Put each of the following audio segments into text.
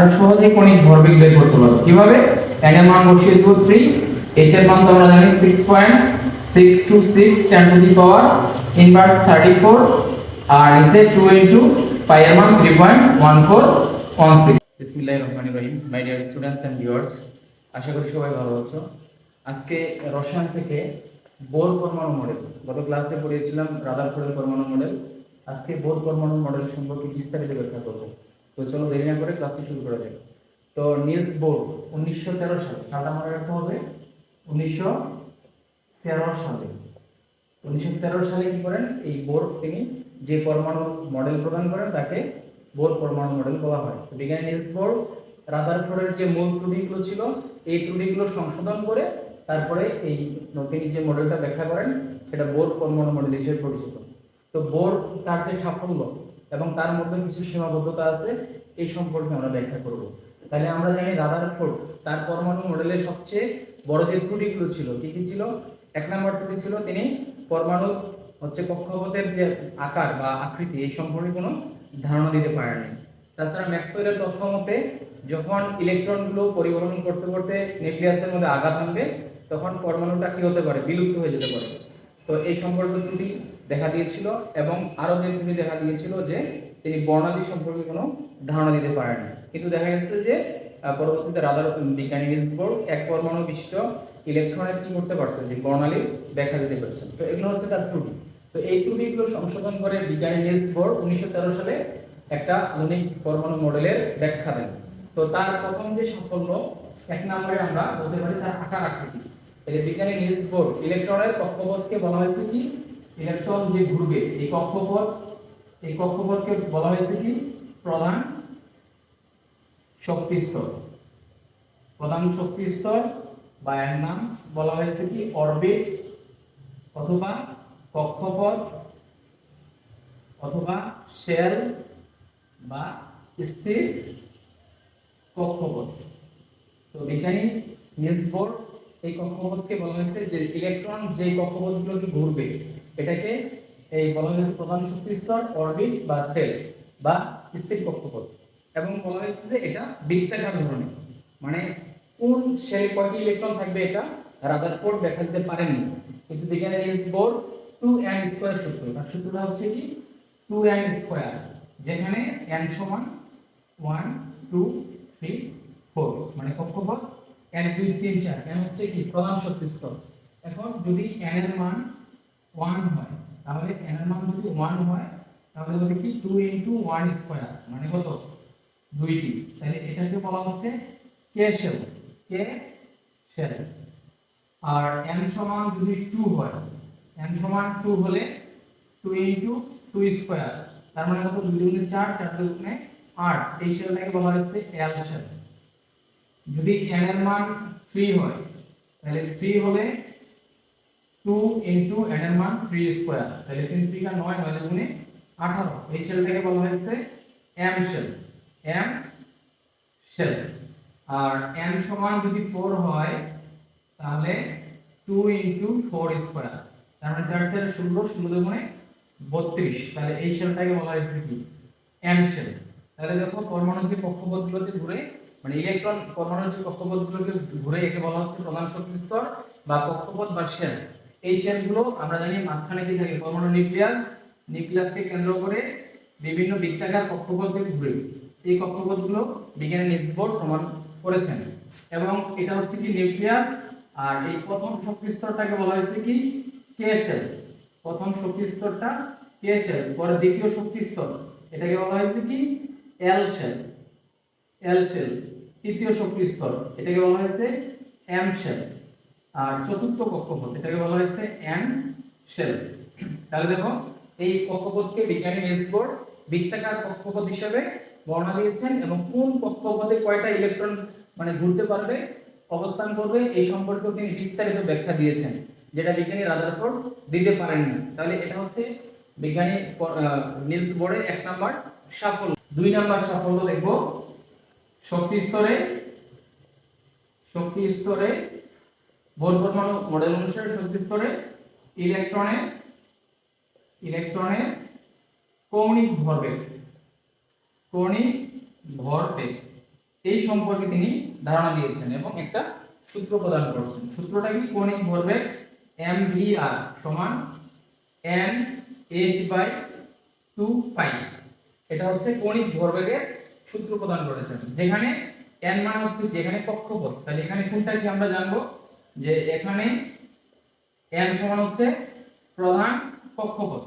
আমরা সহজে কণিক ভরবেগ বের করতে পারব। কীভাবে? n এর মান বসিয়ে দেব 3 h এর মান তো আমরা জানি 6.626 10 টু দি পাওয়ার ইনভার্স 34 আর নিচে 2 ইনটু পাই এর মান 3.1416 বিসমিল্লাহির রহমানির রহিম। My dear students and viewers আশা করি সবাই ভালো আছো। আজকে রসায়ন থেকে বোর পরমাণু মডেল গত ক্লাসে পড়িয়েছিলাম রাদারফোর্ডের পরমাণু মডেল আজকে বোর পরমাণু মডেল সম্পর্কে বিস্তারিত ব্যাখ্যা করব। তো চলো দেরি না করে ক্লাসটি শুরু করা যাক। তো নিলস বোর উনিশশো তেরো সালে সালটা মনে রাখতে হবে উনিশশো তেরো সালে। উনিশশো তেরো সালে কি করেন? এই বোর তিনি যে পরমাণু মডেল প্রদান করেন, তাকে বোর পরমাণু মডেল বলা হয়। বিজ্ঞানী নিলস বোর রাদারফোর্ডের যে মূল ত্রুটিগুলো ছিল, এই ত্রুটিগুলো সংশোধন করে তারপরে এই তিনি যে মডেলটা ব্যাখ্যা করেন, সেটা বোর পরমাণু মডেল হিসেবে পরিচিত। তো বোর তার যে সাফল্য এবং তার মধ্যে কিছু সীমাবদ্ধতা আছে, এই সম্পর্কে আমরা ব্যাখ্যা করব। তাহলে আমরা জানি রাদারফোর্ড তার পরমাণু মডেলের সবচেয়ে বড় যে ত্রুটিগুলো ছিল, কি কি ছিল? এক নম্বর ত্রুটি ছিল তিনি পরমাণু হচ্ছে কক্ষপথের যে আকার বা আকৃতি, এই সম্পর্কে কোনো ধারণা দিতে পারেনি তাছাড়া ম্যাক্সওয়েলের তথ্য মতে, যখন ইলেকট্রনগুলো পরিবহন করতে করতে নিউক্লিয়াসের মধ্যে আঘাত আনবে তখন পরমাণুটা কি হতে পারে? বিলুপ্ত হয়ে যেতে পারে। তো এই সম্পর্কে ত্রুটি দেখা দিয়েছিল এবং আরও যে ত্রুটি দেখা দিয়েছিল যে তিনি বর্ণালী সম্পর্কে কোনো ধারণা দিতে পারেনি কিন্তু দেখা গেছে যে পরবর্তীতে রাদার বিজ্ঞানী নিউজবোর্ড এক পরমাণু বিশিষ্ট ইলেকট্রনের কি করতে পারছে যে বর্ণালী ব্যাখ্যা দিতে পারছেন তো এগুলো হচ্ছে তার ত্রুটি। তো এই ত্রুটিগুলো সংশোধন করে বিজ্ঞানী নিলস বোর উনিশশো তেরো সালে একটা আধুনিক পরমাণু মডেলের ব্যাখ্যা দেন তো তার প্রথম যে সাফল্য, এক নম্বরে আমরা বলতে পারি তার আকার আকৃতি। বিজ্ঞানী নিলস বোর ইলেকট্রনের কক্ষপথকে বলা হয়েছে কি? ইলেকট্রন যে ঘুরবে, এই কক্ষপথ, এই কক্ষপথকে বলা হয়েছে কি? প্রধান শক্তি স্তর। প্রধান শক্তি স্তর বা এর নাম বলা হয়েছে কি? অরবিট অথবা কক্ষপথ অথবা শেল বা স্থির কক্ষপথ। তো বিজ্ঞানী নিলস বোর এই কক্ষপথকে বলা হয়েছে যে ইলেকট্রন যে কক্ষপথগুলোকে ঘুরবে এটাকে এই বলা হয়েছে প্রধান শক্তি স্তর অরবিট বা সেল বা স্থির কক্ষপথ। এবং বলা হয়েছে যে এটা বৃত্তাকার ধরনের। মানে কোন সেল কয়টি ইলেকট্রন থাকবে এটা রাদার রাদারফোর্ড দেখা দিতে পারেননি কিন্তু বিজ্ঞানী Niels Bohr two n square সূত্র। তার সূত্রটা হচ্ছে কি? টু এন স্কোয়ার যেখানে এন সমান ওয়ান টু থ্রি ফোর মানে কক্ষপথ এক দুই, তিন, চার। এন হচ্ছে কি? প্রধান শক্তি স্তর। এখন যদি এন এর মান ওয়ান হয়। তাহলে এন এর মান যদি ওয়ান হয়, তাহলে হবে কি টু ইন্টু ওয়ান স্কোয়ার মানে কত? দুইটি। তাহলে এটাকে বলা হচ্ছে কে শেল কে শেল আর এন সমান যদি টু হয় এন সমান টু হলে টু ইন্টু টু স্কোয়ার তার মানে কত? দুই দুগুণে চার চার দুগুণে আট। এই শেলটাকে বলা হচ্ছে এল শেল যদি n এর মান 3 হয়, তাহলে 3 হলে 2 ইনটু n এর 3 স্কয়ার তাহলে 3 3 কা 9 9 গুণে 18 এই শেলটাকে বলা হয়েছে শেল m শেল আর n সমান যদি 4 হয়, তাহলে 2 ইনটু 4 স্কয়ার তার 4 4 16 16 গুণে 32 তাহলে এই শেলটাকে বলা হয়েছে কি? m শেল তাহলে দেখো পরমাণু ঘুরে মানে ইলেকট্রন পরমাণুর যে ঘুরে, একে বলা হচ্ছে প্রধান শক্তি স্তর বা কক্ষপথ বা শেল এই শেলগুলো আমরা জানি মাঝখানে কি থাকে? পরমাণু নিউক্লিয়াস, নিউক্লিয়াসকে কেন্দ্র করে বিভিন্ন বৃত্তাকার কক্ষপথে ঘুরে। এই কক্ষপথগুলো বিজ্ঞানী নিসবোর্ড প্রমাণ করেছেন। এবং এটা হচ্ছে কি নিউক্লিয়াস? আর এই প্রথম শক্তি স্তরটাকে বলা হয়েছে কি? কে শেল প্রথম শক্তি স্তরটা কে শেল পরে দ্বিতীয় শক্তি স্তর। এটাকে বলা হয়েছে কি? এল শেল এল শেল তৃতীয় শক্তি স্তর। এটাকে বলা হয়েছে এম শেল আর চতুর্থ কক্ষপথ, এটাকে বলা হয়েছে এন শেল। তাহলে দেখো, এই কক্ষপথকে বিজ্ঞানী নিউজবোর্ড বৃত্তাকার কক্ষপথ হিসেবে বর্ণনা দিয়েছেন এবং কোন কক্ষপথে কয়টা ইলেকট্রন মানে ঘুরতে পারবে, অবস্থান করবে, এই সম্পর্কে তিনি বিস্তারিত ব্যাখ্যা দিয়েছেন, যেটা বিজ্ঞানী রাদারফোর্ড দিতে পারেননি। তাহলে এটা হচ্ছে বিজ্ঞানী নিলস বোর্ডের এক নাম্বার সাফল্য। দুই নাম্বার সাফল্য দেখব, শক্তি স্তরে শক্তি স্তরে বোর পরমাণু মডেল অনুসারে শক্তি স্তরে ইলেকট্রনে ইলেকট্রনের কৌণিক ভরবেগ কৌণিক ভরবেগ। এই সম্পর্কে তিনি ধারণা দিয়েছেন এবং একটা সূত্র প্রদান করছেন। সূত্রটা কি? কৌণিক ভরবেগ এম ভি আর সমান n h by two pi এটা হচ্ছে কৌণিক ভরবেগের সূত্র প্রদান করেছেন। যেখানে এন মানে হচ্ছে যেখানে কক্ষপথ। তাহলে এখানে কোনটা কি আমরা জানব? যে এখানে এন সমান হচ্ছে প্রধান কক্ষপথ।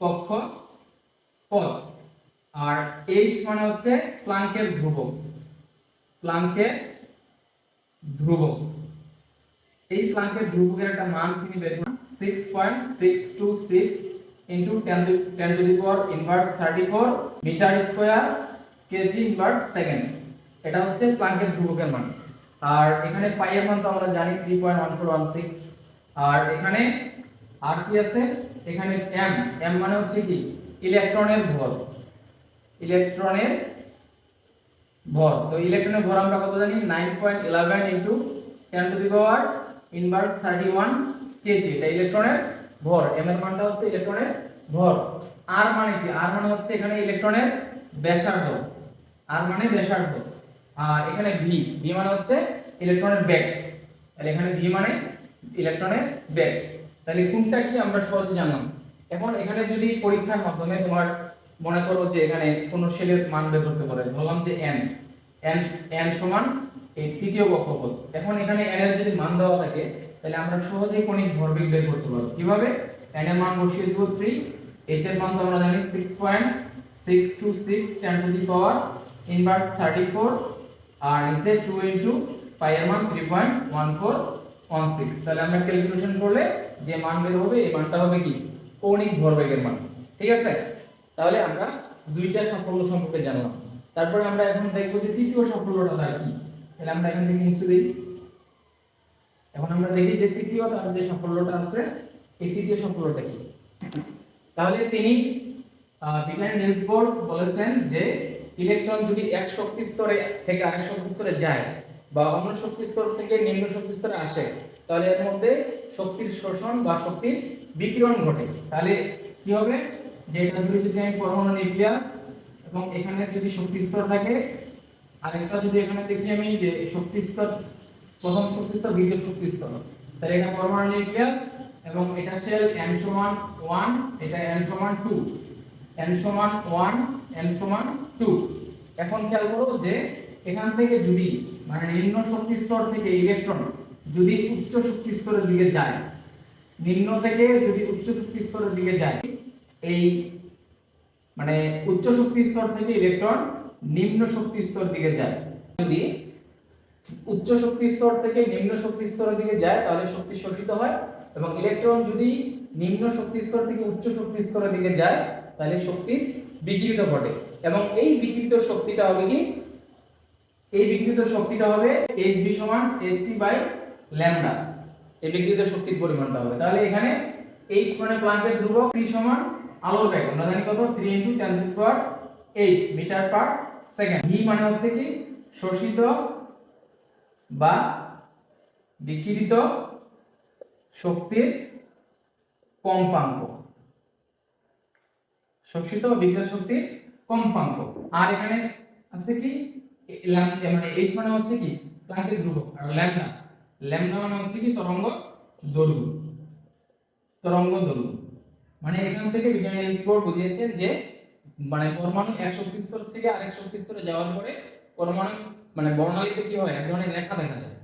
কক্ষ পথ আর এইচ মানে হচ্ছে প্লাঙ্কের ধ্রুবক। প্লাঙ্কের ধ্রুবক। এই প্লাঙ্কের ধ্রুবকের একটা মান তিনি বের করুন। Six point six two six into ten ten to the power inverse thirty four metre square KG inverse second এটা হচ্ছে প্লাঙ্কের ধ্রুবকের মান। আর এখানে পাই এর মান তো আমরা জানি three point one four one six আর এখানে আর কি আছে? এখানে এম এম মানে হচ্ছে কি? ইলেকট্রনের ভর। ইলেকট্রনের ভর। তো ইলেকট্রনের ভর আমরা কত জানি? 9.11 into 10 to the power inverse 31 KG এটা ইলেকট্রনের ভর। m এর মানটা হচ্ছে ইলেকট্রনের ভর। r মানে কি? r মানে হচ্ছে এখানে ইলেকট্রনের ব্যাসার্ধ। r মানে ব্যাসার্ধ। আর এখানে ভি ভি মানে হচ্ছে ইলেকট্রনের ব্যাগ তাহলে এখানে ভি মানে ইলেকট্রনের ব্যাগ তাহলে কোনটা কি আমরা সহজে জানলাম? এখন এখানে যদি পরীক্ষার মাধ্যমে তোমার মনে করো যে এখানে কোন সেলের মান বের করতে পারে বললাম যে n n n সমান এই তৃতীয় কক্ষপথ। এখন এখানে n এর যদি মান দেওয়া থাকে, তাহলে আমরা সহজেই কণিক ভরবেগ বের করতে পারব। কীভাবে? n এর মান বসিয়ে দেব 3 h এর মান তো আমরা জানি 6.626 10 টু দি পাওয়ার ইনভার্স 34 আর নিচে 2 ইনটু পাই এর মান 3.1416 তাহলে আমরা ক্যালকুলেশন করলে যে মান বের হবে, এই মানটা হবে কি? কৌণিক ভরবেগের মান। ঠিক আছে? তাহলে আমরা দুইটা সাফল্য সম্পর্কে জানলাম। তারপরে আমরা এখন দেখব যে তৃতীয় সাফল্যটা তার কি? তাহলে আমরা এখান থেকে মুছে দিই। এখন আমরা দেখি যে তৃতীয় তার যে সাফল্যটা আছে, এই তৃতীয় সাফল্যটা কি? তাহলে তিনি বিজ্ঞানী নিলস বলেছেন যে ইলেকট্রন যদি এক শক্তি স্তরে থেকে আরেক শক্তি স্তরে যায় বা অন্য শক্তি স্তর থেকে নিম্ন শক্তি স্তরে আসে, তাহলে এর মধ্যে শক্তির শোষণ বা শক্তির বিকিরণ ঘটে। তাহলে কি হবে? যে এটা ধরে যদি আমি পরমাণু নিউক্লিয়াস এবং এখানে যদি শক্তি স্তর থাকে, আরেকটা যদি এখানে দেখি আমি যে শক্তি স্তর, প্রথম শক্তি স্তর, দ্বিতীয় শক্তি স্তর। তাহলে এটা পরমাণু নিউক্লিয়াস এবং এটা সেল n সমান 1 এটা n সমান 2 n সমান 1 n সমান 2 এখন খেয়াল করো যে এখান থেকে যদি মানে নিম্ন শক্তি স্তর থেকে ইলেকট্রন যদি উচ্চ শক্তি স্তরের দিকে যায়, নিম্ন থেকে যদি উচ্চ শক্তি স্তরের দিকে যায়, এই মানে উচ্চ শক্তি স্তর থেকে ইলেকট্রন নিম্ন শক্তি স্তর দিকে যায়। যদি উচ্চ শক্তি স্তর থেকে নিম্ন শক্তি স্তরের দিকে যায়, তাহলে শক্তি শোষিত হয় এবং ইলেকট্রন যদি নিম্ন শক্তি স্তর থেকে উচ্চ শক্তি স্তরের দিকে যায়, তাহলে শক্তির বিকৃত ঘটে। এবং এই বিকৃত শক্তিটা হবে কি? এই বিকৃত শক্তিটা হবে এইচ বি সমান hc বাই ল্যামডা এই বিকৃত শক্তির পরিমাণটা হবে। তাহলে এখানে এইচ মানে প্লাঙ্কের ধ্রুবক c সমান আলোর বেগ আমরা জানি কত? 3 into 10 to power 8 metre per second v মানে হচ্ছে কি? শোষিত বা বিকিরিত শক্তির কম্পাঙ্ক। শোষিত বা বিকিরিত শক্তির কম্পাঙ্ক। আর এখানে আছে কি? মানে এইচ মানে হচ্ছে কি? প্লাঙ্কের ধ্রুবক। আর ল্যামডা? ল্যামডা মানে হচ্ছে কি? তরঙ্গ দৈর্ঘ্য। তরঙ্গ দৈর্ঘ্য। মানে এখান থেকে বিজ্ঞানী নিলস বোর বুঝিয়েছেন যে মানে পরমাণু এক শক্তি স্তর থেকে আরেক শক্তি স্তরে যাওয়ার পরে পরমাণু মানে বর্ণালীতে কি হয়? এক ধরনের রেখা দেখা যায়।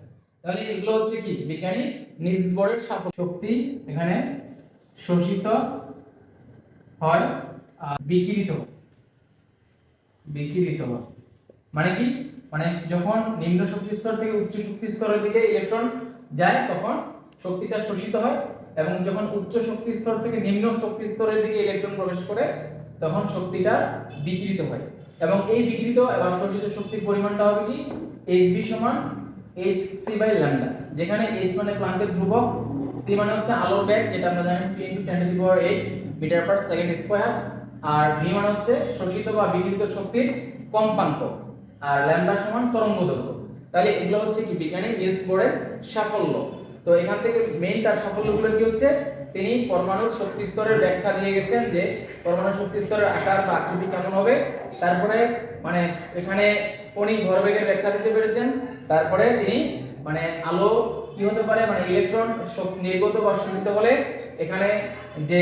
তাহলে এগুলো হচ্ছে কি? বিজ্ঞানী নিলস বোরের শক্তি এখানে শোষিত হয় আর বিকিরিত। হয়। বিকিরিত হয় মানে কি? মানে যখন নিম্ন শক্তি স্তর থেকে উচ্চ শক্তি স্তরের দিকে ইলেকট্রন যায়, তখন শক্তিটা শোষিত হয় এবং যখন উচ্চ শক্তি স্তর থেকে নিম্ন শক্তি স্তরের দিকে ইলেকট্রন প্রবেশ করে, তখন শক্তিটা বিকৃত হয়। এবং এই বিকৃত এবং শোষিত শক্তির পরিমাণটা হবে কি? Hb সমান এইচ সি বাই ল্যামডা যেখানে এইচ মানে প্লাঙ্কের ধ্রুবক সি মানে হচ্ছে আলোর বেগ যেটা আমরা জানি 3 into 10 to the power 8 metre per second square R v মানে হচ্ছে শোষিত বা বিকৃত শক্তির কম্পাঙ্ক, আর ল্যামডা সমান তরঙ্গ দৈর্ঘ্য তাহলে এগুলো হচ্ছে কি বিজ্ঞানী নিলস বোরের সাফল্য। তো এখান থেকে মেইন তার সাফল্যগুলো কি হচ্ছে? তিনি পরমাণুর শক্তি স্তরের ব্যাখ্যা দিয়ে গেছেন যে পরমাণু শক্তি স্তরের আকার বা আকৃতি কেমন হবে। তারপরে মানে এখানে কণিক ভরবেগের ব্যাখ্যা দিতে পেরেছেন। তারপরে তিনি মানে আলো কি হতে পারে? মানে ইলেকট্রন নির্গত বা শোষিত হলে এখানে যে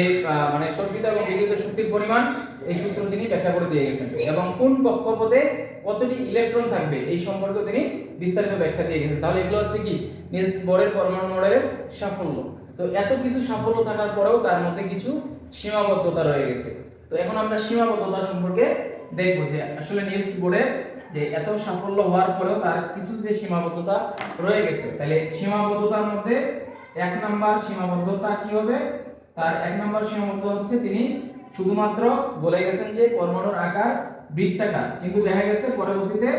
মানে শোষিত এবং বিদ্যুৎ শক্তির পরিমাণ, এই সূত্র তিনি ব্যাখ্যা করে দিয়ে গেছেন। এবং কোন কক্ষপথে কতটি ইলেকট্রন থাকবে, এই সম্পর্কে তিনি বিস্তারিত ব্যাখ্যা দিয়ে গেছেন। তাহলে এগুলো হচ্ছে কি? নিলস বোরের পরমাণু মডেলের সাফল্য। তো এত কিছু সাফল্য থাকার পরেও তার মধ্যে কিছু সীমাবদ্ধতা রয়ে গেছে। তো এখন আমরা সীমাবদ্ধতা সম্পর্কে দেখব যে আসলে নিলস বোর্ডের যে এত সাফল্য হওয়ার পরেও তার কিছু যে সীমাবদ্ধতা রয়ে গেছে। তাহলে সীমাবদ্ধতার মধ্যে এক নাম্বার সীমাবদ্ধতা কি হবে? তার এক নাম্বার সীমাবদ্ধ হচ্ছে তিনি শুধুমাত্র বলে গেছেন যে পরমাণুর আকার বৃত্তাকার। কিন্তু দেখা গেছে পরবর্তীতে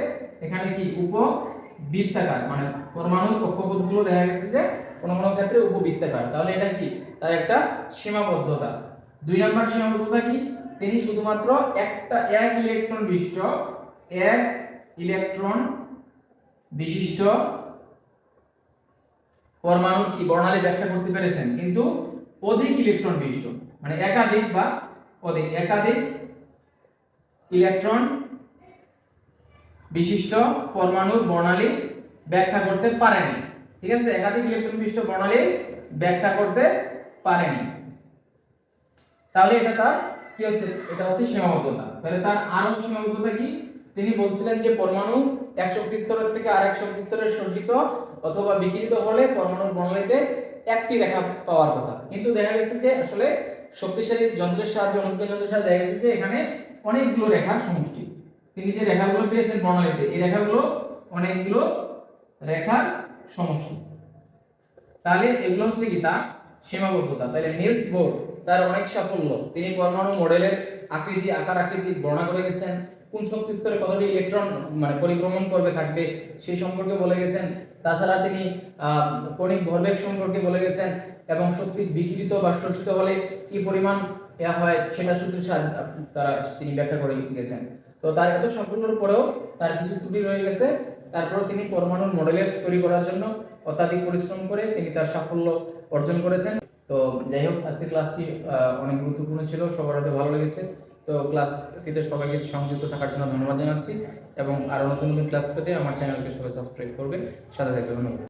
এখানে কি? উপ বৃত্তাকার মানে পরমাণুর কক্ষপথগুলো দেখা গেছে যে কোনো কোনো ক্ষেত্রে উপবৃত্তাকার। তাহলে এটা কি? তার একটা সীমাবদ্ধতা। দুই নাম্বার সীমাবদ্ধতা কি? তিনি শুধুমাত্র একটা এক ইলেকট্রন বিশিষ্ট, এক ইলেকট্রন বিশিষ্ট পরমাণুর কি বর্ণালী ব্যাখ্যা করতে পেরেছেন? কিন্তু অধিক ইলেকট্রন বিশিষ্ট। মানে একাধিক বা অধিক। একাধিক ইলেকট্রন বিশিষ্ট পরমাণুর বর্ণালী ব্যাখ্যা করতে পারেনি। ঠিক আছে? একাধিক ইলেকট্রন বিশিষ্ট বর্ণালী ব্যাখ্যা করতে পারেনি। তাহলে এটা তার কি হচ্ছে? এটা হচ্ছে সীমাবদ্ধতা। তাহলে তার আরও সীমাবদ্ধতা কি? তিনি বলছিলেন যে পরমাণু এক শক্তি স্তরের থেকে আরেক শক্তি স্তরে শোষিত অথবা বিকিরিত হলে পরমাণু বর্ণালীতে একটি রেখা পাওয়ার কথা। কিন্তু দেখা গেছে যে আসলে শক্তিশালী যন্ত্রের সাহায্যে অনুকূল যন্ত্রের সাহায্যে দেখা গেছে যে এখানে অনেকগুলো রেখার সমষ্টি। তিনি যে রেখাগুলো পেয়েছেন বর্ণালীতে, এই রেখাগুলো অনেকগুলো রেখার সমষ্টি। তাহলে এগুলো হচ্ছে কি? তা সীমাবদ্ধতা। তাহলে নিলস বোর তার অনেক সাফল্য। তিনি পরমাণু মডেলের আকৃতি, আকার আকৃতি বর্ণনা করে গেছেন। কোন শক্তি স্তরে কতটি ইলেকট্রন মানে পরিভ্রমণ করবে, থাকবে, সেই সম্পর্কে বলে গেছেন। তাছাড়া তিনি কণিক ভরবেগ সম্পর্কে বলে গেছেন এবং শক্তি বিকৃত বা শোষিত হলে কি পরিমাণ ইয়া হয়, সেটা সাহায্যে তারা, তিনি ব্যাখ্যা করে গেছেন। তো তার এত সাফল্যের পরেও তার কিছু ত্রুটি রয়ে গেছে। তারপরে তিনি পরমাণুর মডেলের তৈরি করার জন্য অত্যাধিক পরিশ্রম করে তিনি তার সাফল্য অর্জন করেছেন। তো যাই হোক আজকে ক্লাসটি অনেক গুরুত্বপূর্ণ ছিল। সবার হয়তো ভালো লেগেছে। তো ক্লাসটিতে সবাইকে সংযুক্ত থাকার জন্য ধন্যবাদ জানাচ্ছি এবং আরও নতুন নতুন ক্লাস পেতে আমার চ্যানেলকে সবাই সাবস্ক্রাইব করবেন। সাথে থাকবে ধন্যবাদ